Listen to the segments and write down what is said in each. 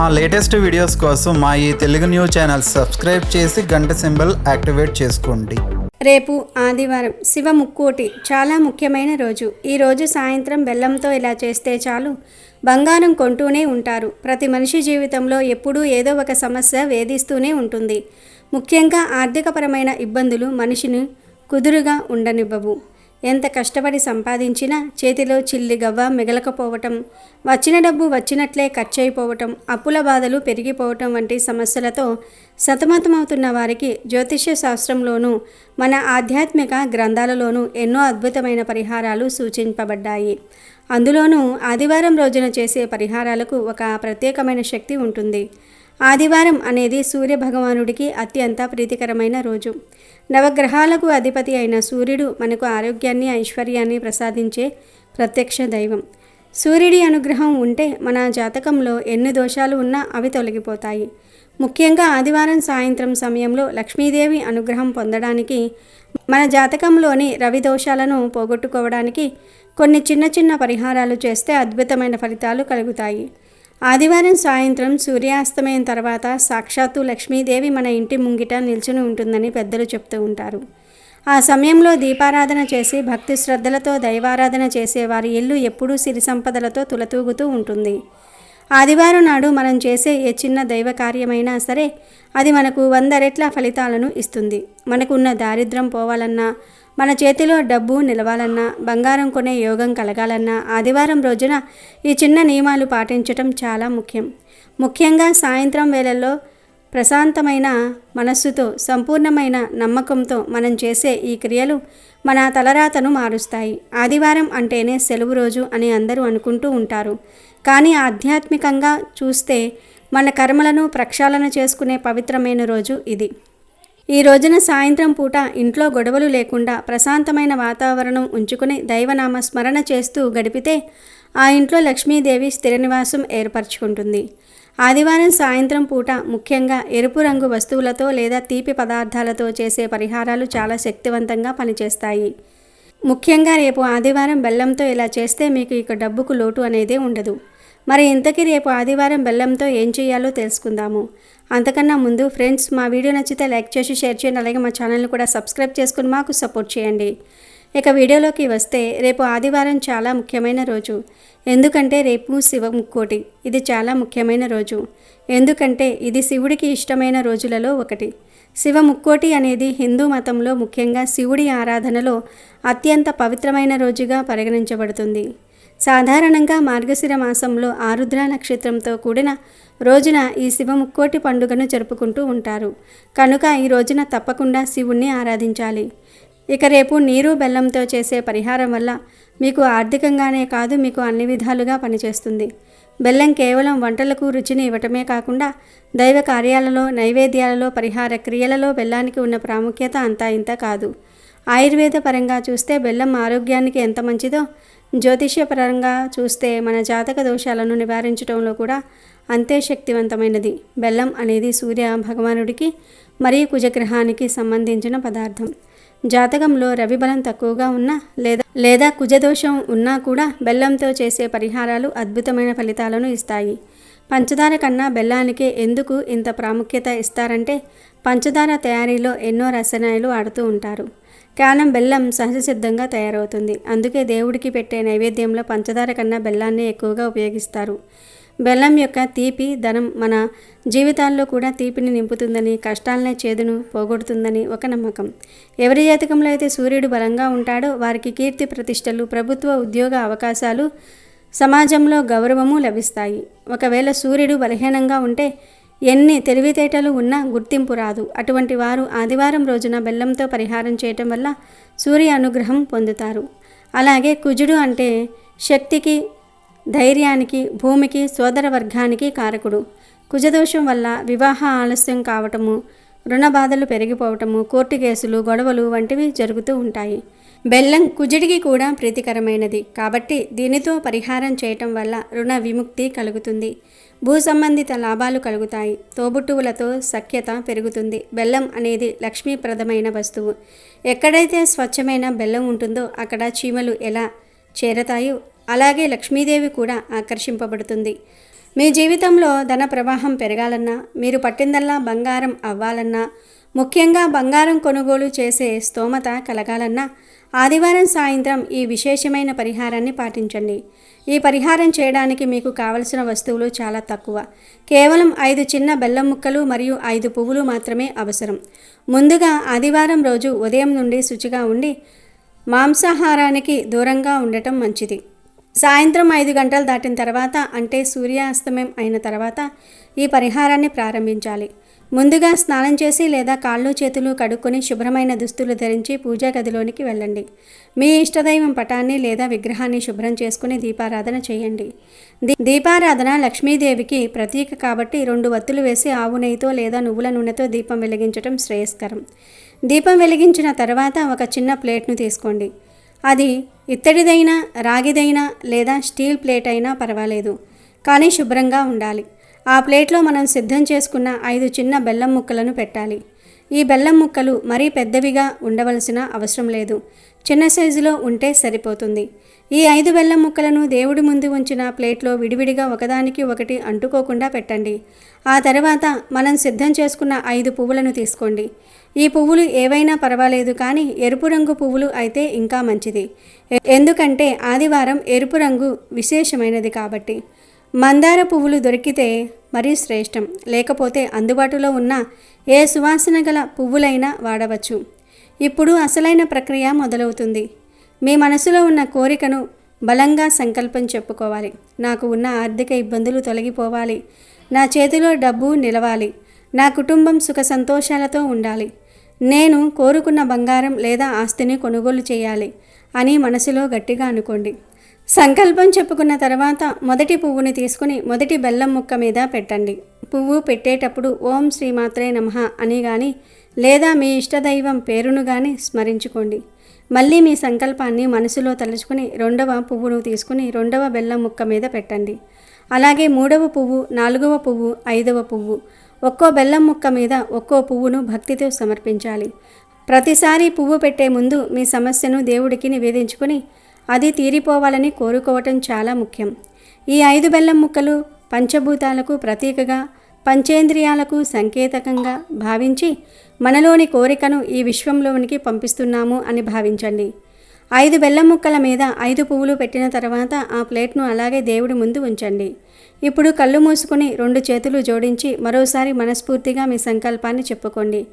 మా latest videos కోసం మా ఈ తెలుగు న్యూస్ ఛానల్ సబ్స్క్రైబ్ చేసి గంట సింబల్ యాక్టివేట్ చేసుకోండి. రేపు ఆదివారం శివ ముక్కోటి చాలా ముఖ్యమైన రోజు. ఈ రోజు సాయంత్రం బెల్లంతో ఇలా చేస్తే చాలు. బంగారం కొంటూనే ఉంటారు. ప్రతి మనిషి జీవితంలో ఎప్పుడూ ఏదో ఒక సమస్య వేధిస్తూనే ఉంటుంది. ముఖ్యంగా ఆర్థికపరమైన ఇబ్బందులు మనిషిని కుదురుగా ఉండనివ్వవు. ఎంత కష్టపడి సంపాదించినా చేతిలో చిల్లి గవ్వ మిగలకపోవటం వచ్చిన డబ్బు వచ్చినట్లే ఖర్చయిపోవటం అప్పుల బాధలు పెరిగిపోవటం వంటి సమస్యలతో సతమతమవుతున్న వారికి జ్యోతిష్య శాస్త్రంలోనూ మన ఆధ్యాత్మిక గ్రంథాలలోనూ ఎన్నో అద్భుతమైన పరిహారాలు సూచింపబడ్డాయి. అందులోనూ ఆదివారం రోజున చేసే పరిహారాలకు ఒక ప్రత్యేకమైన శక్తి ఉంటుంది. ఆదివారం అనేది సూర్య భగవానుడికి అత్యంత ప్రీతికరమైన రోజు. నవగ్రహాలకు అధిపతి అయిన సూర్యుడు మనకు ఆరోగ్యాన్ని ఐశ్వర్యాన్ని ప్రసాదించే ప్రత్యక్ష దైవం. సూర్యుడి అనుగ్రహం ఉంటే మన జాతకంలో ఎన్ని దోషాలు ఉన్నా అవి తొలగిపోతాయి. ముఖ్యంగా ఆదివారం సాయంత్రం సమయంలో లక్ష్మీదేవి అనుగ్రహం పొందడానికి మన జాతకంలోని రవి దోషాలను పోగొట్టుకోవడానికి కొన్ని చిన్న చిన్న పరిహారాలు చేస్తే అద్భుతమైన ఫలితాలు కలుగుతాయి. ఆదివారం సాయంత్రం సూర్యాస్తమయం తర్వాత సాక్షాత్తు లక్ష్మీదేవి మన ఇంటి ముంగిట నిల్చుని ఉంటుందని పెద్దలు చెప్తూ ఉంటారు. ఆ సమయంలో దీపారాధన చేసి భక్తి శ్రద్ధలతో దైవారాధన చేసే వారి ఇల్లు ఎప్పుడూ సిరి సంపదలతో తులతూగుతూ ఉంటుంది. ఆదివారం నాడు మనం చేసే ఏ చిన్న దైవ కార్యమైనా సరే అది మనకు వంద రెట్ల ఫలితాలను ఇస్తుంది. మనకున్న దారిద్రం పోవాలన్నా మన చేతిలో డబ్బు నిలవాలన్నా బంగారం కొనే యోగం కలగాలన్నా ఆదివారం రోజున ఈ చిన్న నియమాలు పాటించటం చాలా ముఖ్యం. ముఖ్యంగా సాయంత్రం వేళల్లో ప్రశాంతమైన మనస్సుతో సంపూర్ణమైన నమ్మకంతో మనం చేసే ఈ క్రియలు మన తలరాతను మారుస్తాయి. ఆదివారం అంటేనే సెలవు రోజు అని అందరూ అనుకుంటూ ఉంటారు. కానీ ఆధ్యాత్మికంగా చూస్తే మన కర్మలను ప్రక్షాళన చేసుకునే పవిత్రమైన రోజు ఇది. ఈ రోజున సాయంత్రం పూట ఇంట్లో గొడవలు లేకుండా ప్రశాంతమైన వాతావరణం ఉంచుకుని దైవనామ స్మరణ చేస్తూ గడిపితే ఆ ఇంట్లో లక్ష్మీదేవి స్థిర నివాసం ఏర్పరచుకుంటుంది. ఆదివారం సాయంత్రం పూట ముఖ్యంగా ఎరుపు రంగు వస్తువులతో లేదా తీపి పదార్థాలతో చేసే పరిహారాలు చాలా శక్తివంతంగా పనిచేస్తాయి. ముఖ్యంగా రేపు ఆదివారం బెల్లంతో ఇలా చేస్తే మీకు ఇక డబ్బుకు లోటు అనేదే ఉండదు. మరి ఇంతకీ రేపు ఆదివారం బెల్లంతో ఏం చేయాలో తెలుసుకుందాము. అంతకన్నా ముందు ఫ్రెండ్స్ మా వీడియో నచ్చితే లైక్ చేసి షేర్ చేయండి. అలాగే మా ఛానల్ని కూడా సబ్స్క్రైబ్ చేసుకుని మాకు సపోర్ట్ చేయండి. ఇక వీడియోలోకి వస్తే రేపు ఆదివారం చాలా ముఖ్యమైన రోజు. ఎందుకంటే రేపు శివ ముక్కోటి. ఇది చాలా ముఖ్యమైన రోజు. ఎందుకంటే ఇది శివుడికి ఇష్టమైన రోజులలో ఒకటి. శివ ముక్కోటి అనేది హిందూ మతంలో ముఖ్యంగా శివుడి ఆరాధనలో అత్యంత పవిత్రమైన రోజుగా పరిగణించబడుతుంది. సాధారణంగా మార్గశిర మాసంలో ఆరుద్ర నక్షత్రంతో కూడిన రోజున ఈ శివ ముక్కోటి పండుగను జరుపుకుంటూ ఉంటారు. కనుక ఈ రోజున తప్పకుండా శివుణ్ణి ఆరాధించాలి. ఇక రేపు నీరు బెల్లంతో చేసే పరిహారం వల్ల మీకు ఆర్థికంగానే కాదు మీకు అన్ని విధాలుగా పనిచేస్తుంది. బెల్లం కేవలం వంటలకు రుచిని ఇవ్వటమే కాకుండా దైవ కార్యాలలో నైవేద్యాలలో పరిహార క్రియలలో బెల్లానికి ఉన్న ప్రాముఖ్యత అంతా ఇంత కాదు. ఆయుర్వేద పరంగా చూస్తే బెల్లం ఆరోగ్యానికి ఎంత మంచిదో జ్యోతిష్యపరంగా చూస్తే మన జాతక దోషాలను నివారించడంలో కూడా అంతే శక్తివంతమైనది. బెల్లం అనేది సూర్య భగవానుడికి మరియు కుజగ్రహానికి సంబంధించిన పదార్థం. జాతకంలో రవి బలం తక్కువగా ఉన్నా లేదా లేదా కుజదోషం ఉన్నా కూడా బెల్లంతో చేసే పరిహారాలు అద్భుతమైన ఫలితాలను ఇస్తాయి. పంచదార కన్నా బెల్లానికి ఎందుకు ఇంత ప్రాముఖ్యత ఇస్తారంటే పంచదార తయారీలో ఎన్నో రసాయనాలు ఆడుతూ ఉంటారు. కారణం బెల్లం సహజసిద్ధంగా తయారవుతుంది. అందుకే దేవుడికి పెట్టే నైవేద్యంలో పంచదార కన్నా బెల్లాన్ని ఎక్కువగా ఉపయోగిస్తారు. బెల్లం యొక్క తీపి ధనం మన జీవితాల్లో కూడా తీపిని నింపుతుందని కష్టాలనే చేదును పోగొడుతుందని ఒక నమ్మకం. ఎవరి జాతకంలో అయితే సూర్యుడు బలంగా ఉంటాడో వారికి కీర్తి ప్రతిష్టలు ప్రభుత్వ ఉద్యోగ అవకాశాలు సమాజంలో గౌరవము లభిస్తాయి. ఒకవేళ సూర్యుడు బలహీనంగా ఉంటే ఎన్ని తెలివితేటలు ఉన్నా గుర్తింపు రాదు. అటువంటి వారు ఆదివారం రోజున బెల్లంతో పరిహారం చేయటం వల్ల సూర్య అనుగ్రహం పొందుతారు. అలాగే కుజుడు అంటే శక్తికి ధైర్యానికి భూమికి సోదర వర్గానికి కారకుడు. కుజదోషం వల్ల వివాహ ఆలస్యం కావటము రుణ బాధలు పెరిగిపోవటము కోర్టు కేసులు గొడవలు వంటివి జరుగుతూ ఉంటాయి. బెల్లం కుజుడికి కూడా ప్రీతికరమైనది. కాబట్టి దీనితో పరిహారం చేయటం వల్ల రుణ విముక్తి కలుగుతుంది. భూ సంబంధిత లాభాలు కలుగుతాయి. తోబుట్టువులతో సఖ్యత పెరుగుతుంది. బెల్లం అనేది లక్ష్మీప్రదమైన వస్తువు. ఎక్కడైతే స్వచ్ఛమైన బెల్లం ఉంటుందో అక్కడ చీమలు ఎలా చేరతాయో అలాగే లక్ష్మీదేవి కూడా ఆకర్షింపబడుతుంది. మీ జీవితంలో ధన ప్రవాహం పెరగాలన్నా మీరు పట్టిందల్లా బంగారం అవ్వాలన్నా ముఖ్యంగా బంగారం కొనుగోలు చేసే స్తోమత కలగాలన్నా ఆదివారం సాయంత్రం ఈ విశేషమైన పరిహారాన్ని పాటించండి. ఈ పరిహారం చేయడానికి మీకు కావలసిన వస్తువులు చాలా తక్కువ. కేవలం ఐదు చిన్న బెల్లం ముక్కలు మరియు ఐదు పువ్వులు మాత్రమే అవసరం. ముందుగా ఆదివారం రోజు ఉదయం నుండి శుచిగా ఉండి మాంసాహారానికి దూరంగా ఉండటం మంచిది. సాయంత్రం ఐదు గంటలు దాటిన తర్వాత అంటే సూర్యాస్తమయం అయిన తర్వాత ఈ పరిహారాన్ని ప్రారంభించాలి. ముందుగా స్నానం చేసి లేదా కాళ్ళు చేతులు కడుక్కొని శుభ్రమైన దుస్తులు ధరించి పూజా గదిలోనికి వెళ్ళండి. మీ ఇష్టదైవం పటాన్ని లేదా విగ్రహాన్ని శుభ్రం చేసుకుని దీపారాధన చేయండి. దీ- దీపారాధన లక్ష్మీదేవికి ప్రతీక కాబట్టి రెండు వత్తులు వేసి ఆవు నెయ్యితో లేదా నువ్వుల నూనెతో దీపం వెలిగించడం శ్రేయస్కరం. దీపం వెలిగించిన తర్వాత ఒక చిన్న ప్లేట్ను తీసుకోండి. అది ఇత్తడిదైనా రాగిదైనా లేదా స్టీల్ ప్లేట్ అయినా పర్వాలేదు. కానీ శుభ్రంగా ఉండాలి. ఆ ప్లేట్లో మనం సిద్ధం చేసుకున్న ఐదు చిన్న బెల్లం ముక్కలను పెట్టాలి. ఈ బెల్లం ముక్కలు మరీ పెద్దవిగా ఉండవలసిన అవసరం లేదు. చిన్న సైజులో ఉంటే సరిపోతుంది. ఈ ఐదు బెల్లం ముక్కలను దేవుడి ముందు ఉంచిన ప్లేట్లో విడివిడిగా ఒకదానికి ఒకటి అంటుకోకుండా పెట్టండి. ఆ తర్వాత మనం సిద్ధం చేసుకున్న ఐదు పువ్వులను తీసుకోండి. ఈ పువ్వులు ఏవైనా పర్వాలేదు కానీ ఎరుపు రంగు పువ్వులు అయితే ఇంకా మంచిది. ఎందుకంటే ఆదివారం ఎరుపు రంగు విశేషమైనది కాబట్టి. మందార పువ్వులు దొరికితే మరీ శ్రేష్టం. లేకపోతే అందుబాటులో ఉన్న ఏ సువాసన గల పువ్వులైనా వాడవచ్చు. ఇప్పుడు అసలైన ప్రక్రియ మొదలవుతుంది. మీ మనసులో ఉన్న కోరికను బలంగా సంకల్పం చెప్పుకోవాలి. నాకు ఉన్న ఆర్థిక ఇబ్బందులు తొలగిపోవాలి. నా చేతిలో డబ్బు నిలవాలి. నా కుటుంబం సుఖ సంతోషాలతో ఉండాలి. నేను కోరుకున్న బంగారం లేదా ఆస్తిని కొనుగోలు చేయాలి అని మనసులో గట్టిగా అనుకోండి. సంకల్పం చెప్పుకున్న తర్వాత మొదటి పువ్వుని తీసుకుని మొదటి బెల్లం ముక్క మీద పెట్టండి. పువ్వు పెట్టేటప్పుడు ఓం శ్రీమాత్రే నమః అని కానీ లేదా మీ ఇష్టదైవం పేరును కానీ స్మరించుకోండి. మళ్ళీ మీ సంకల్పాన్ని మనసులో తలుచుకుని రెండవ పువ్వును తీసుకుని రెండవ బెల్లం ముక్క మీద పెట్టండి. అలాగే మూడవ పువ్వు నాలుగవ పువ్వు ఐదవ పువ్వు ఒక్కో బెల్లం ముక్క మీద ఒక్కో పువ్వును భక్తితో సమర్పించాలి. ప్రతిసారి పువ్వు పెట్టే ముందు మీ సమస్యను దేవుడికి నివేదించుకుని అది తీరిపోవాలని కోరుకోవటం చాలా ముఖ్యం. ఈ ఐదు బెల్లం ముక్కలు పంచభూతాలకు ప్రతీకగా పంచేంద్రియాలకు సంకేతకంగా భావించి మనలోని కోరికను ఈ విశ్వంలోనికి పంపిస్తున్నాము అని భావించండి. ఐదు బెల్లం ముక్కల మీద ఐదు పువ్వులు పెట్టిన తర్వాత ఆ ప్లేట్ను అలాగే దేవుడి ముందు ఉంచండి. ఇప్పుడు కళ్ళు మూసుకుని రెండు చేతులు జోడించి మరోసారి మనస్ఫూర్తిగా మీ సంకల్పాన్ని చెప్పుకోండి.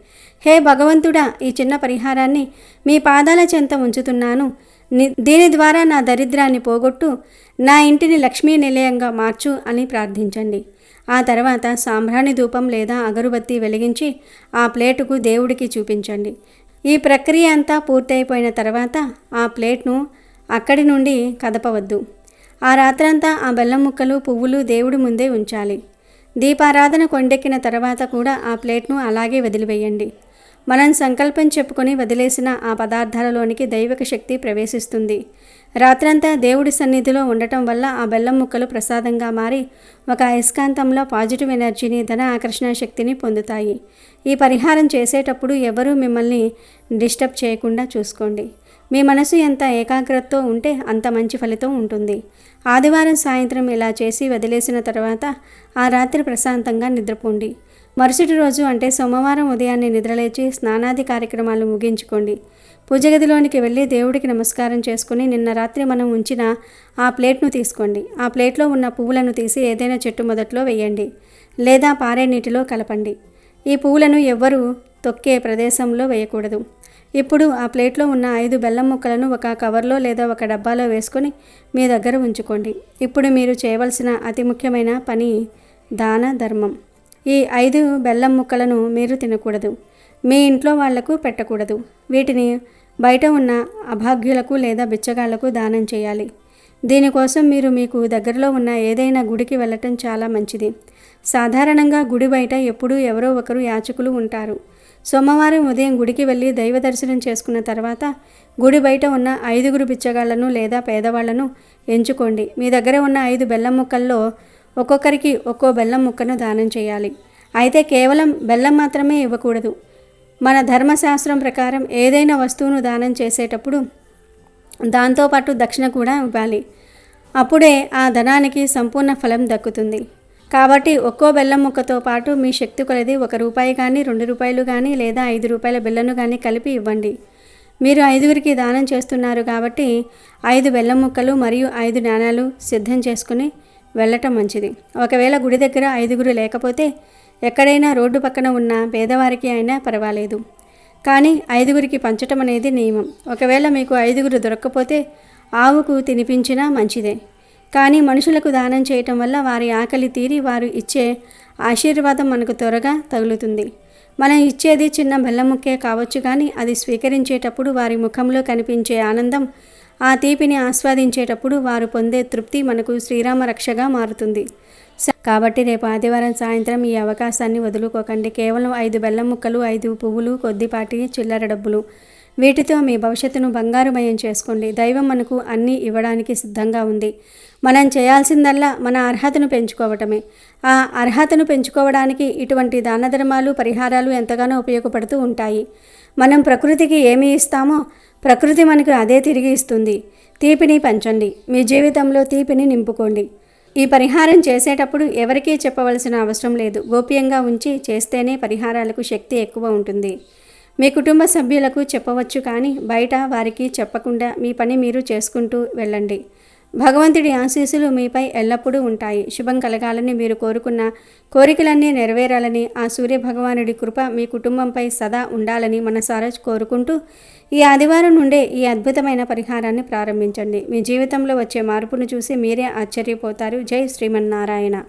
హే భగవంతుడా ఈ చిన్న పరిహారాన్ని మీ పాదాల చెంత ఉంచుతున్నాను. దీని ద్వారా నా దరిద్రాన్ని పోగొట్టు నా ఇంటిని లక్ష్మీ నిలయంగా మార్చు అని ప్రార్థించండి. ఆ తర్వాత సాంబ్రాణి ధూపం లేదా అగరుబత్తి వెలిగించి ఆ ప్లేటుకు దేవుడికి చూపించండి. ఈ ప్రక్రియ అంతా పూర్తయిపోయిన తర్వాత ఆ ప్లేట్ను అక్కడి నుండి కదపవద్దు. ఆ రాత్రంతా ఆ బెల్లం ముక్కలు పువ్వులు దేవుడి ముందే ఉంచాలి. దీపారాధన కొండెక్కిన తర్వాత కూడా ఆ ప్లేట్ను అలాగే వదిలివేయండి. మనం సంకల్పం చెప్పుకొని వదిలేసిన ఆ పదార్థాలలోనికి దైవిక శక్తి ప్రవేశిస్తుంది. రాత్రంతా దేవుడి సన్నిధిలో ఉండటం వల్ల ఆ బెల్లం ముక్కలు ప్రసాదంగా మారి ఒక అయస్కాంతంలో పాజిటివ్ ఎనర్జీని ధన ఆకర్షణ శక్తిని పొందుతాయి. ఈ పరిహారం చేసేటప్పుడు ఎవరూ మిమ్మల్ని డిస్టర్బ్ చేయకుండా చూసుకోండి. మీ మనసు ఎంత ఏకాగ్రతతో ఉంటే అంత మంచి ఫలితం ఉంటుంది. ఆదివారం సాయంత్రం ఇలా చేసి వదిలేసిన తర్వాత ఆ రాత్రి ప్రశాంతంగా నిద్రపోండి. మరుసటి రోజు అంటే సోమవారం ఉదయాన్నే నిద్రలేచి స్నానాది కార్యక్రమాలు ముగించుకోండి. పూజగదిలోనికి వెళ్ళి దేవుడికి నమస్కారం చేసుకుని నిన్న రాత్రి మనం ఉంచిన ఆ ప్లేట్ను తీసుకోండి. ఆ ప్లేట్లో ఉన్న పువ్వులను తీసి ఏదైనా చెట్టు మొదట్లో వేయండి లేదా పారే నీటిలో కలపండి. ఈ పువ్వులను ఎవ్వరూ తొక్కే ప్రదేశంలో వేయకూడదు. ఇప్పుడు ఆ ప్లేట్లో ఉన్న ఐదు బెల్లం ముక్కలను ఒక కవర్లో లేదా ఒక డబ్బాలో వేసుకొని మీ దగ్గర ఉంచుకోండి. ఇప్పుడు మీరు చేయవలసిన అతి ముఖ్యమైన పని దాన ధర్మం. ఈ ఐదు బెల్లం ముక్కలను మీరు తినకూడదు. మీ ఇంట్లో వాళ్ళకు పెట్టకూడదు. వీటిని బయట ఉన్న అభాగ్యులకు లేదా బిచ్చగాళ్ళకు దానం చేయాలి. దీనికోసం మీరు మీకు దగ్గరలో ఉన్న ఏదైనా గుడికి వెళ్ళటం చాలా మంచిది. సాధారణంగా గుడి బయట ఎప్పుడూ ఎవరో ఒకరు యాచకులు ఉంటారు. సోమవారం ఉదయం గుడికి వెళ్ళి దైవ దర్శనం చేసుకున్న తర్వాత గుడి బయట ఉన్న ఐదుగురు బిచ్చగాళ్ళను లేదా పేదవాళ్ళను ఎంచుకోండి. మీ దగ్గర ఉన్న ఐదు బెల్లం ముక్కల్లో ఒక్కొక్కరికి ఒక్కో బెల్లం ముక్కను దానం చేయాలి. అయితే కేవలం బెల్లం మాత్రమే ఇవ్వకూడదు. మన ధర్మశాస్త్రం ప్రకారం ఏదైనా వస్తువును దానం చేసేటప్పుడు దాంతోపాటు దక్షిణ కూడా ఇవ్వాలి. అప్పుడే ఆ ధనానికి సంపూర్ణ ఫలం దక్కుతుంది. కాబట్టి ఒక్కో బెల్లం ముక్కతో పాటు మీ శక్తి కొలది ఒక రూపాయి కానీ రెండు రూపాయలు కానీ లేదా ఐదు రూపాయల బెల్లను కానీ కలిపి ఇవ్వండి. మీరు ఐదుగురికి దానం చేస్తున్నారు కాబట్టి ఐదు బెల్లం ముక్కలు మరియు ఐదు నాణాలు సిద్ధం చేసుకుని వెళ్ళటం మంచిది. ఒకవేళ గుడి దగ్గర ఐదుగురు లేకపోతే ఎక్కడైనా రోడ్డు పక్కన ఉన్న పేదవారికి అయినా పర్వాలేదు. కానీ ఐదుగురికి పంచటం అనేది నియమం. ఒకవేళ మీకు ఐదుగురు దొరక్కపోతే ఆవుకు తినిపించినా మంచిదే. కానీ మనుషులకు దానం చేయటం వల్ల వారి ఆకలి తీరి వారు ఇచ్చే ఆశీర్వాదం మనకు త్వరగా తగులుతుంది. మనం ఇచ్చేది చిన్న బెల్లముక్కే కావచ్చు కానీ అది స్వీకరించేటప్పుడు వారి ముఖంలో కనిపించే ఆనందం ఆ తీపిని ఆస్వాదించేటప్పుడు వారు పొందే తృప్తి మనకు శ్రీరామ రక్షగా మారుతుంది. కాబట్టి రేపు ఆదివారం సాయంత్రం ఈ అవకాశాన్ని వదులుకోకండి. కేవలం ఐదు బెల్లం ముక్కలు ఐదు పువ్వులు కొద్దిపాటి చిల్లర డబ్బులు. వీటితో మీ భవిష్యత్తును బంగారుమయం చేసుకోండి. దైవం మనకు అన్నీ ఇవ్వడానికి సిద్ధంగా ఉంది. మనం చేయాల్సిందల్లా మన అర్హతను పెంచుకోవటమే. ఆ అర్హతను పెంచుకోవడానికి ఇటువంటి దానధర్మాలు పరిహారాలు ఎంతగానో ఉపయోగపడుతూ ఉంటాయి. మనం ప్రకృతికి ఏమి ఇస్తామో ప్రకృతి మనకు అదే తిరిగి ఇస్తుంది. తీపిని పంచండి. మీ జీవితంలో తీపిని నింపుకోండి. ఈ పరిహారం చేసేటప్పుడు ఎవరికీ చెప్పవలసిన అవసరం లేదు. గోప్యంగా ఉంచి చేస్తేనే పరిహారాలకు శక్తి ఎక్కువ ఉంటుంది. మీ కుటుంబ సభ్యులకు చెప్పవచ్చు కానీ బయట వారికి చెప్పకుండా మీ పని మీరు చేసుకుంటూ వెళ్ళండి. భగవంతుడి ఆశీస్సులు మీపై ఎల్లప్పుడూ ఉంటాయి. శుభం కలగాలని మీరు కోరుకున్న కోరికలన్నీ నెరవేరాలని ఆ సూర్య భగవానుడి కృప మీ కుటుంబంపై సదా ఉండాలని మనసారా కోరుకుంటూ ఈ ఆదివారం నుండే ఈ అద్భుతమైన పరిహారాన్ని ప్రారంభించండి. మీ జీవితంలో వచ్చే మార్పును చూసి మీరే ఆశ్చర్యపోతారు. జై శ్రీమన్నారాయణ.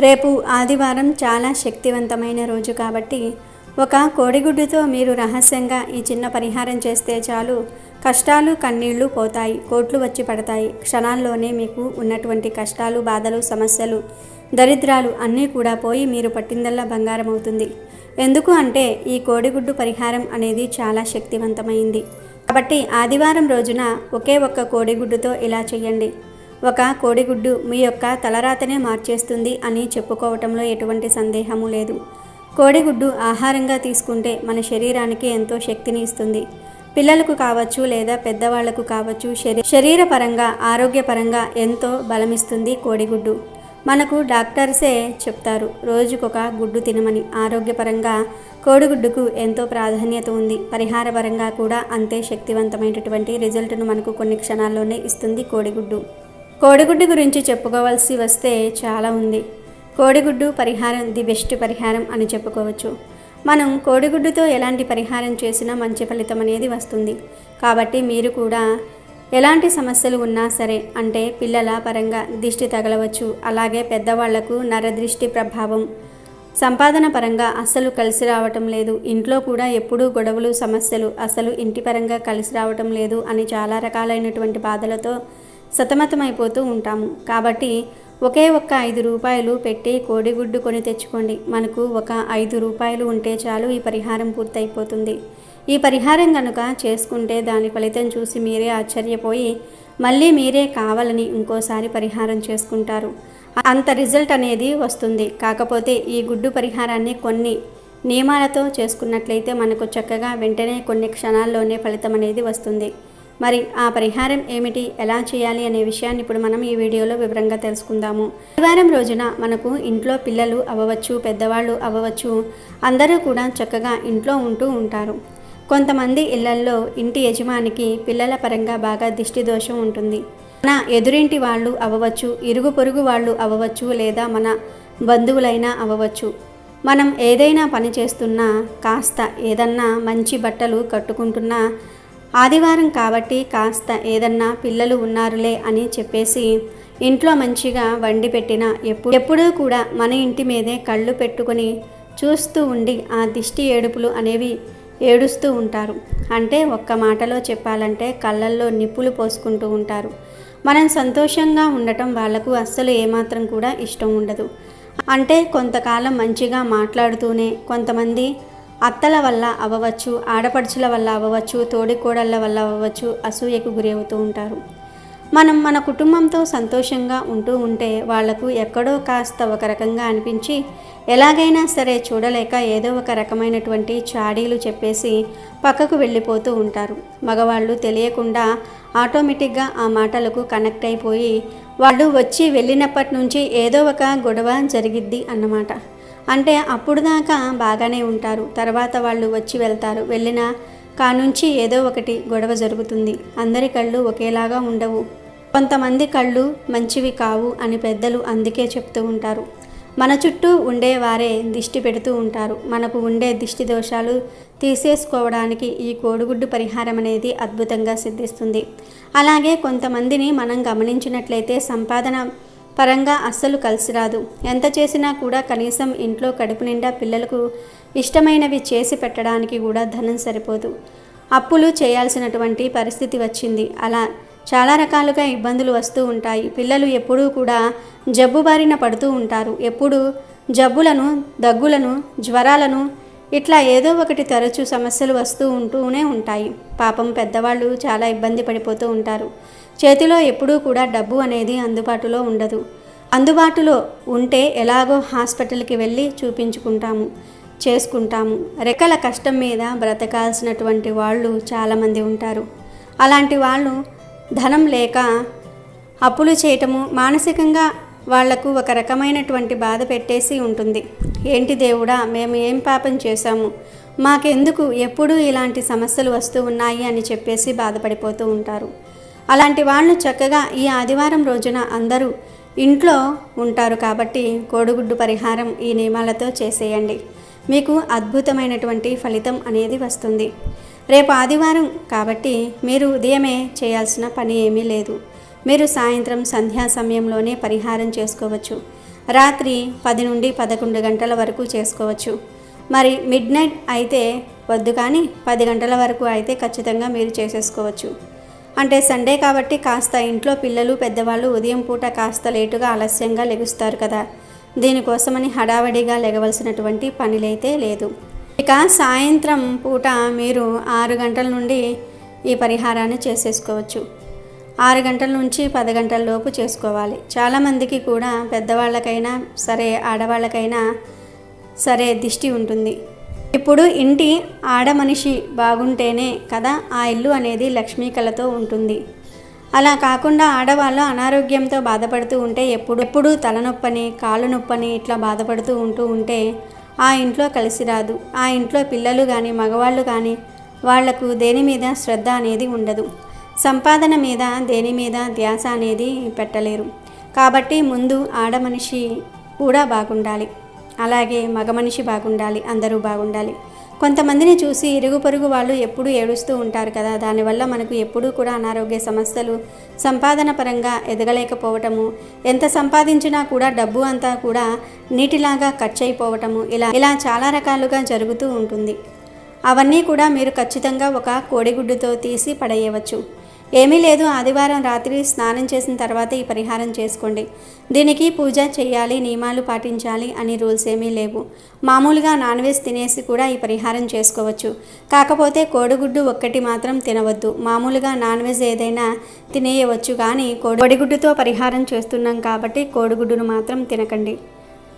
రేపు ఆదివారం చాలా శక్తివంతమైన రోజు కాబట్టి ఒక కోడిగుడ్డుతో మీరు రహస్యంగా ఈ చిన్న పరిహారం చేస్తే చాలు. కష్టాలు కన్నీళ్ళు పోతాయి కోట్లు వచ్చి పడతాయి. క్షణాల్లోనే మీకు ఉన్నటువంటి కష్టాలు బాధలు సమస్యలు దరిద్రాలు అన్నీ కూడా పోయి మీరు పట్టిందల్లా బంగారం అవుతుంది ఎందుకు అంటే ఈ కోడిగుడ్డు పరిహారం అనేది చాలా శక్తివంతమైంది. కాబట్టి ఆదివారం రోజున ఒకే ఒక్క కోడిగుడ్డుతో ఇలా చేయండి ఒక కోడిగుడ్డు మీ యొక్క తలరాతనే మార్చేస్తుంది అని చెప్పుకోవటంలో ఎటువంటి సందేహము లేదు. కోడిగుడ్డు ఆహారంగా తీసుకుంటే మన శరీరానికి ఎంతో శక్తిని ఇస్తుంది. పిల్లలకు కావచ్చు లేదా పెద్దవాళ్ళకు కావచ్చు శరీ శరీరపరంగా ఆరోగ్యపరంగా ఎంతో బలమిస్తుంది కోడిగుడ్డు. మనకు డాక్టర్సే చెప్తారు రోజుకొక గుడ్డు తినమని. ఆరోగ్యపరంగా కోడిగుడ్డుకు ఎంతో ప్రాధాన్యత ఉంది. పరిహారపరంగా కూడా అంతే శక్తివంతమైనటువంటి రిజల్ట్ను మనకు కొన్ని క్షణాల్లోనే ఇస్తుంది కోడిగుడ్డు. కోడిగుడ్డు గురించి చెప్పుకోవాల్సి వస్తే చాలా ఉంది. కోడిగుడ్డు పరిహారం ది బెస్ట్ పరిహారం అని చెప్పుకోవచ్చు. మనం కోడిగుడ్డుతో ఎలాంటి పరిహారం చేసినా మంచి ఫలితం అనేది వస్తుంది. కాబట్టి మీరు కూడా ఎలాంటి సమస్యలు ఉన్నా సరే అంటే పిల్లల పరంగా దిష్టి తగలవచ్చు. అలాగే పెద్దవాళ్ళకు నరదృష్టి ప్రభావం సంపాదన పరంగా అస్సలు కలిసి రావటం లేదు. ఇంట్లో కూడా ఎప్పుడూ గొడవలు సమస్యలు అసలు ఇంటి పరంగా కలిసి రావటం లేదు అని చాలా రకాలైనటువంటి బాధలతో సతమతమైపోతూ ఉంటాము. కాబట్టి ఒకే ఒక్క ఐదు రూపాయలు పెట్టి కోడిగుడ్డు కొని తెచ్చుకోండి. మనకు ఒక ఐదు రూపాయలు ఉంటే చాలు ఈ పరిహారం పూర్తయిపోతుంది. ఈ పరిహారం కనుక చేసుకుంటే దాని ఫలితం చూసి మీరే ఆశ్చర్యపోయి మళ్ళీ మీరే కావాలని ఇంకోసారి పరిహారం చేసుకుంటారు. అంత రిజల్ట్ అనేది వస్తుంది. కాకపోతే ఈ గుడ్డు పరిహారాన్ని కొన్ని నియమాలతో చేసుకున్నట్లయితే మనకు చక్కగా వెంటనే కొన్ని క్షణాల్లోనే ఫలితం అనేది వస్తుంది. మరి ఆ పరిహారం ఏమిటి? ఎలా చేయాలి అనే విషయాన్ని ఇప్పుడు మనం ఈ వీడియోలో వివరంగా తెలుసుకుందాము. శనివారం రోజున మనకు ఇంట్లో పిల్లలు అవ్వవచ్చు పెద్దవాళ్ళు అవ్వవచ్చు అందరూ కూడా చక్కగా ఇంట్లో ఉంటూ ఉంటారు. కొంతమంది ఇళ్ళల్లో ఇంటి యజమానికి పిల్లల పరంగా బాగా దిష్టి దోషం ఉంటుంది. మన ఎదురింటి వాళ్ళు అవ్వచ్చు ఇరుగు పొరుగు వాళ్ళు అవ్వచ్చు లేదా మన బంధువులైనా అవ్వవచ్చు మనం ఏదైనా పని చేస్తున్నా కాస్త ఏదన్నా మంచి బట్టలు కట్టుకుంటున్నా ఆదివారం కాబట్టి కాస్త ఏదన్నా పిల్లలు ఉన్నారులే అని చెప్పేసి ఇంట్లో మంచిగా వండి పెట్టిన ఎప్పుడు ఎప్పుడూ కూడా మన ఇంటి మీదే కళ్ళు పెట్టుకొని చూస్తూ ఉండి ఆ దిష్టి ఏడుపులు అనేవి ఏడుస్తూ ఉంటారు. అంటే ఒక్క మాటలో చెప్పాలంటే కళ్ళల్లో నిప్పులు పోసుకుంటూ ఉంటారు. మనం సంతోషంగా ఉండటం వాళ్ళకు అస్సలు ఏమాత్రం కూడా ఇష్టం ఉండదు. అంటే కొంతకాలం మంచిగా మాట్లాడుతూనే కొంతమంది అత్తల వల్ల అవ్వవచ్చు ఆడపడుచుల వల్ల అవ్వవచ్చు తోడికోడళ్ళ వల్ల అవ్వచ్చు అసూయకు గురి అవుతూ ఉంటారు. మనం మన కుటుంబంతో సంతోషంగా ఉంటూ ఉంటే వాళ్ళకు ఎక్కడో కాస్త ఒక రకంగా అనిపించి ఎలాగైనా సరే చూడలేక ఏదో ఒక రకమైనటువంటి చాడీలు చెప్పేసి పక్కకు వెళ్ళిపోతూ ఉంటారు. మగవాళ్ళు తెలియకుండా ఆటోమేటిక్గా ఆ మాటలకు కనెక్ట్ అయిపోయి వాళ్ళు వచ్చి వెళ్ళినప్పటి నుంచి ఏదో ఒక గొడవ జరిగిద్ది అన్నమాట. అంటే అప్పుడు దాకా బాగానే ఉంటారు. తర్వాత వాళ్ళు వచ్చి వెళ్తారు. వెళ్ళిన కానుంచి ఏదో ఒకటి గొడవ జరుగుతుంది. అందరి కళ్ళు ఒకేలాగా ఉండవు. కొంతమంది కళ్ళు మంచివి కావు అని పెద్దలు అందుకే చెప్తూ ఉంటారు. మన చుట్టూ ఉండేవారే దిష్టి పెడుతూ ఉంటారు. మనకు ఉండే దిష్టి దోషాలు తీసేసుకోవడానికి ఈ కోడిగుడ్డు పరిహారం అనేది అద్భుతంగా సిద్ధిస్తుంది. అలాగే కొంతమందిని మనం గమనించినట్లయితే సంపాదన పరంగా అస్సలు కలిసి రాదు. ఎంత చేసినా కూడా కనీసం ఇంట్లో కడుపు నిండా పిల్లలకు ఇష్టమైనవి చేసి పెట్టడానికి కూడా ధనం సరిపోదు. అప్పులు చేయాల్సినటువంటి పరిస్థితి వచ్చింది. అలా చాలా రకాలుగా ఇబ్బందులు వస్తూ ఉంటాయి. పిల్లలు ఎప్పుడూ కూడా జబ్బు బారిన పడుతూ ఉంటారు. ఎప్పుడు జబ్బులను దగ్గులను జ్వరాలను ఇట్లా ఏదో ఒకటి తరచూ సమస్యలు వస్తూ ఉంటూనే ఉంటాయి. పాపం పెద్దవాళ్ళు చాలా ఇబ్బంది పడిపోతూ ఉంటారు. చేతిలో ఎప్పుడూ కూడా డబ్బు అనేది అందుబాటులో ఉండదు. అందుబాటులో ఉంటే ఎలాగో హాస్పిటల్కి వెళ్ళి చూపించుకుంటాము చేసుకుంటాము. రెక్కల కష్టం మీద బ్రతకాల్సినటువంటి వాళ్ళు చాలామంది ఉంటారు. అలాంటి వాళ్ళు ధనం లేక అప్పులు చేయటము మానసికంగా వాళ్ళకు ఒక రకమైనటువంటి బాధ పెట్టేసి ఉంటుంది. ఏంటి దేవుడా మేము ఏం పాపం చేశాము? మాకెందుకు ఎప్పుడూ ఇలాంటి సమస్యలు వస్తూ ఉన్నాయి అని చెప్పేసి బాధపడిపోతూ ఉంటారు. అలాంటి వాళ్ళు చక్కగా ఈ ఆదివారం రోజున అందరూ ఇంట్లో ఉంటారు కాబట్టి కోడిగుడ్డు పరిహారం ఈ నియమాలతో చేసేయండి. మీకు అద్భుతమైనటువంటి ఫలితం అనేది వస్తుంది. రేపు ఆదివారం కాబట్టి మీరు ఉదయమే చేయాల్సిన పని ఏమీ లేదు. మీరు సాయంత్రం సంధ్యా సమయంలోనే పరిహారం చేసుకోవచ్చు. రాత్రి పది నుండి పదకొండు గంటల వరకు చేసుకోవచ్చు. మరి మిడ్ నైట్ అయితే వద్దు కానీ పది గంటల వరకు అయితే ఖచ్చితంగా మీరు చేసేసుకోవచ్చు. అంటే సండే కాబట్టి కాస్త ఇంట్లో పిల్లలు పెద్దవాళ్ళు ఉదయం పూట కాస్త లేటుగా ఆలస్యంగా లెగుస్తారు కదా. దీనికోసమని హడావడిగా లెగవలసినటువంటి పనిలైతే లేదు. ఇక సాయంత్రం పూట మీరు ఆరు గంటల నుండి ఈ పరిహారాన్ని చేసేసుకోవచ్చు. ఆరు గంటల నుంచి పది గంటల లోపు చేసుకోవాలి. చాలామందికి కూడా పెద్దవాళ్ళకైనా సరే ఆడవాళ్ళకైనా సరే దిష్టి ఉంటుంది. ఇప్పుడు ఇంటి ఆడమనిషి బాగుంటేనే కదా ఆ ఇల్లు అనేది లక్ష్మీ కళతో ఉంటుంది. అలా కాకుండా ఆడవాళ్ళు అనారోగ్యంతో బాధపడుతూ ఉంటే ఎప్పుడు ఎప్పుడు తలనొప్పని కాళ్ళు నొప్పని ఇట్లా బాధపడుతూ ఉంటూ ఉంటే ఆ ఇంట్లో కలిసి రాదు. ఆ ఇంట్లో పిల్లలు కానీ మగవాళ్ళు కానీ వాళ్ళకు దేని మీద శ్రద్ధ అనేది ఉండదు. సంపాదన మీద దేని మీద ధ్యాస అనేది పెట్టలేరు. కాబట్టి ముందు ఆడమనిషి కూడా బాగుండాలి. అలాగే మగ మనిషి బాగుండాలి అందరూ బాగుండాలి. కొంతమందిని చూసి ఇరుగు పొరుగు వాళ్ళు ఎప్పుడూ ఏడుస్తూ ఉంటారు కదా. దానివల్ల మనకు ఎప్పుడూ కూడా అనారోగ్య సమస్యలు సంపాదన పరంగా ఎదగలేకపోవటము ఎంత సంపాదించినా కూడా డబ్బు అంతా కూడా నీటిలాగా ఖర్చు అయిపోవటము ఇలా ఇలా చాలా రకాలుగా జరుగుతూ ఉంటుంది. అవన్నీ కూడా మీరు ఖచ్చితంగా ఒక కోడిగుడ్డుతో తీసి పడేయవచ్చు. ఏమీ లేదు. ఆదివారం రాత్రి స్నానం చేసిన తర్వాత ఈ పరిహారం చేసుకోండి. దీనికి పూజ చేయాలి నియమాలు పాటించాలి అని రూల్స్ ఏమీ లేవు. మామూలుగా నాన్ వెజ్ తినేసి కూడా ఈ పరిహారం చేసుకోవచ్చు. కాకపోతే కోడిగుడ్డు ఒక్కటి మాత్రం తినవద్దు. మామూలుగా నాన్ వెజ్ ఏదైనా తినేయవచ్చు కానీ కోడిగుడ్డుతో పరిహారం చేస్తున్నాం కాబట్టి కోడిగుడ్డును మాత్రం తినకండి.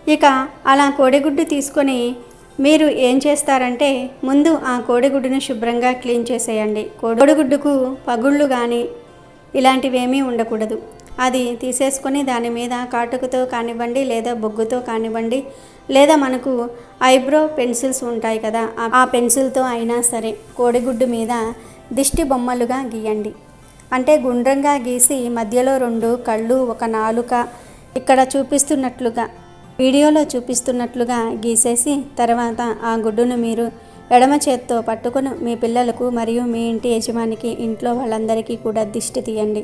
ఇక అలా కోడిగుడ్డు తీసుకొని మీరు ఏం చేస్తారంటే ముందు ఆ కోడిగుడ్డును శుభ్రంగా క్లీన్ చేసేయండి. కోడిగుడ్డుకు పగుళ్ళు కానీ ఇలాంటివేమీ ఉండకూడదు. అది తీసేసుకొని దాని మీద కాటుకతో కానివ్వండి లేదా బొగ్గుతో కానివ్వండి లేదా మనకు ఐబ్రో పెన్సిల్స్ ఉంటాయి కదా ఆ- ఆ పెన్సిల్తో అయినా సరే కోడిగుడ్డు మీద దిష్టి బొమ్మలుగా గీయండి. అంటే గుండ్రంగా గీసి మధ్యలో రెండు కళ్ళు ఒక నాలుక ఇక్కడ చూపిస్తున్నట్లుగా వీడియోలో చూపిస్తున్నట్లుగా గీసేసి తర్వాత ఆ గుడ్డును మీరు ఎడమ చేత్తో పట్టుకుని మీ పిల్లలకు మరియు మీ ఇంటి యజమానికి ఇంట్లో వాళ్ళందరికీ కూడా దిష్టి తీయండి.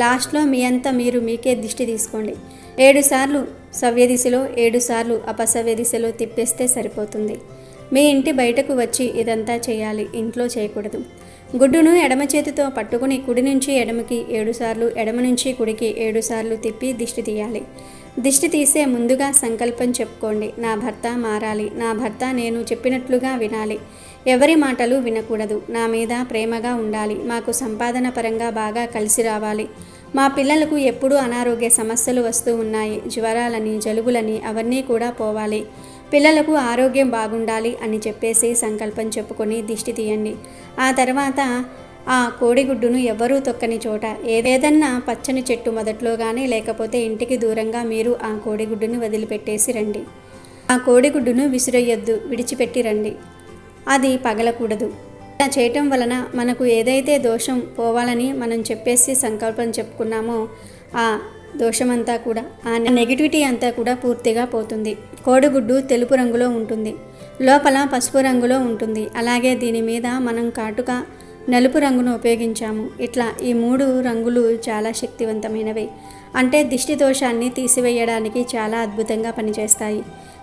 లాస్ట్లో మీ అంతా మీరు మీకే దిష్టి తీసుకోండి. ఏడు సార్లు సవ్య దిశలో ఏడు సార్లు అపసవ్య దిశలో తిప్పేస్తే సరిపోతుంది. మీ ఇంటి బయటకు వచ్చి ఇదంతా చేయాలి ఇంట్లో చేయకూడదు. గుడ్డును ఎడమ చేతితో పట్టుకుని కుడి నుంచి ఎడమకి ఏడుసార్లు ఎడమ నుంచి కుడికి ఏడుసార్లు తిప్పి దిష్టి తీయాలి. దిష్టి తీసే ముందుగా సంకల్పం చెప్పుకోండి. నా భర్త మారాలి. నా భర్త నేను చెప్పినట్లుగా వినాలి. ఎవరి మాటలు వినకూడదు. నా మీద ప్రేమగా ఉండాలి. మాకు సంపాదన పరంగా బాగా కలిసి రావాలి. మా పిల్లలకు ఎప్పుడూ అనారోగ్య సమస్యలు వస్తూ ఉన్నాయి. జ్వరాలని జలుబులని అవన్నీ కూడా పోవాలి. పిల్లలకు ఆరోగ్యం బాగుండాలి అని చెప్పేసి సంకల్పం చెప్పుకొని దిష్టి తీయండి. ఆ తర్వాత ఆ కోడిగుడ్డును ఎవ్వరూ తొక్కని చోట ఏదేదన్నా పచ్చని చెట్టు మొదట్లో కానీ లేకపోతే ఇంటికి దూరంగా మీరు ఆ కోడిగుడ్డుని వదిలిపెట్టేసి రండి. ఆ కోడిగుడ్డును విసిరేయొద్దు విడిచిపెట్టి రండి. అది పగలకూడదు. ఇలా చేయటం వలన మనకు ఏదైతే దోషం పోవాలని మనం చెప్పేసి సంకల్పం చెప్పుకున్నామో ఆ దోషమంతా కూడా ఆ నెగిటివిటీ అంతా కూడా పూర్తిగా పోతుంది. కోడిగుడ్డు తెలుపు రంగులో ఉంటుంది. లోపల పసుపు రంగులో ఉంటుంది. అలాగే దీని మీద మనం కాటుక నలుపు రంగును ఉపయోగించాము. ఇట్లా ఈ మూడు రంగులు చాలా శక్తివంతమైనవి. అంటే దిష్టి దోషాన్ని తీసివేయడానికి చాలా అద్భుతంగా పనిచేస్తాయి.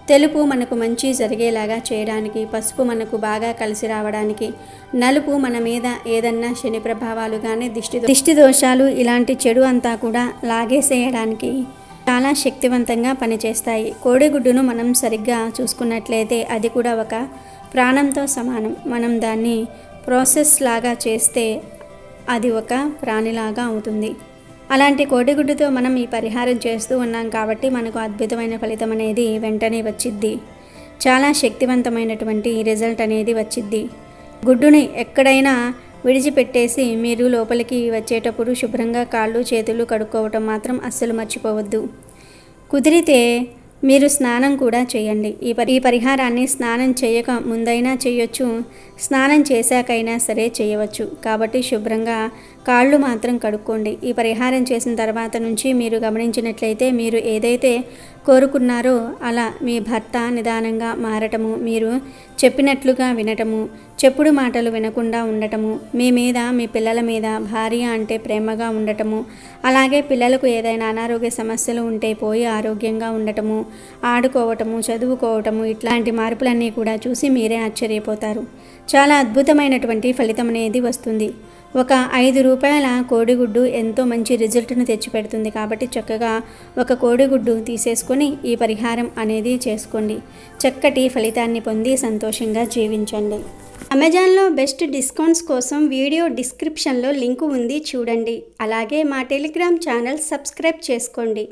తెలుపు మనకు మంచి జరిగేలాగా చేయడానికి పసుపు మనకు బాగా కలిసి రావడానికి నలుపు మన మీద ఏదన్నా శని ప్రభావాలు కానీ దిష్టి దిష్టి దోషాలు ఇలాంటి చెడు అంతా కూడా లాగేసేయడానికి చాలా శక్తివంతంగా పనిచేస్తాయి. కోడిగుడ్డును మనం సరిగ్గా చూసుకున్నట్లయితే అది కూడా ఒక ప్రాణంతో సమానం. మనం దాన్ని ప్రాసెస్ లాగా చేస్తే అది ఒక ప్రాణిలాగా అవుతుంది. అలాంటి కోడిగుడ్డుతో మనం ఈ పరిహారం చేస్తూ ఉన్నాం కాబట్టి మనకు అద్భుతమైన ఫలితం అనేది వెంటనే వచ్చిద్ది. చాలా శక్తివంతమైనటువంటి రిజల్ట్ అనేది వచ్చిద్ది. గుడ్డుని ఎక్కడైనా విడిచిపెట్టేసి మీరు లోపలికి వచ్చేటప్పుడు శుభ్రంగా కాళ్ళు చేతులు కడుక్కోవటం మాత్రం అస్సలు మర్చిపోవద్దు. కుదిరితే మీరు స్నానం కూడా చేయండి. ఈ పరి ఈ పరిహారాన్ని స్నానం చేయక ముందైనా చేయొచ్చు. స్నానం చేశాకైనా సరే చేయవచ్చు. కాబట్టి శుభ్రంగా కాళ్ళు మాత్రం కడుక్కోండి. ఈ పరిహారం చేసిన తర్వాత నుంచి మీరు గమనించినట్లయితే మీరు ఏదైతే కోరుకున్నారో అలా మీ భర్త నిదానంగా మారటము మీరు చెప్పినట్లుగా వినటము చెప్పుడు మాటలు వినకుండా ఉండటము మీ మీద మీ పిల్లల మీద భార్య అంటే ప్రేమగా ఉండటము అలాగే పిల్లలకు ఏదైనా అనారోగ్య సమస్యలు ఉంటే పోయి ఆరోగ్యంగా ఉండటము ఆడుకోవటము చదువుకోవటము ఇట్లాంటి మార్పులన్నీ కూడా చూసి మీరే ఆశ్చర్యపోతారు. చాలా అద్భుతమైనటువంటి ఫలితం అనేది వస్తుంది. ఒక ఐదు రూపాయల కోడిగుడ్డు ఎంతో మంచి రిజల్ట్ను తెచ్చిపెడుతుంది కాబట్టి చక్కగా ఒక కోడిగుడ్డు తీసేసుకొని ఈ పరిహారం అనేది చేసుకోండి. చక్కటి ఫలితాన్ని పొంది సంతోషంగా జీవించండి. అమెజాన్లో బెస్ట్ డిస్కౌంట్స్ కోసం వీడియో డిస్క్రిప్షన్లో లింకు ఉంది చూడండి. అలాగే మా టెలిగ్రామ్ ఛానల్ సబ్స్క్రైబ్ చేసుకోండి.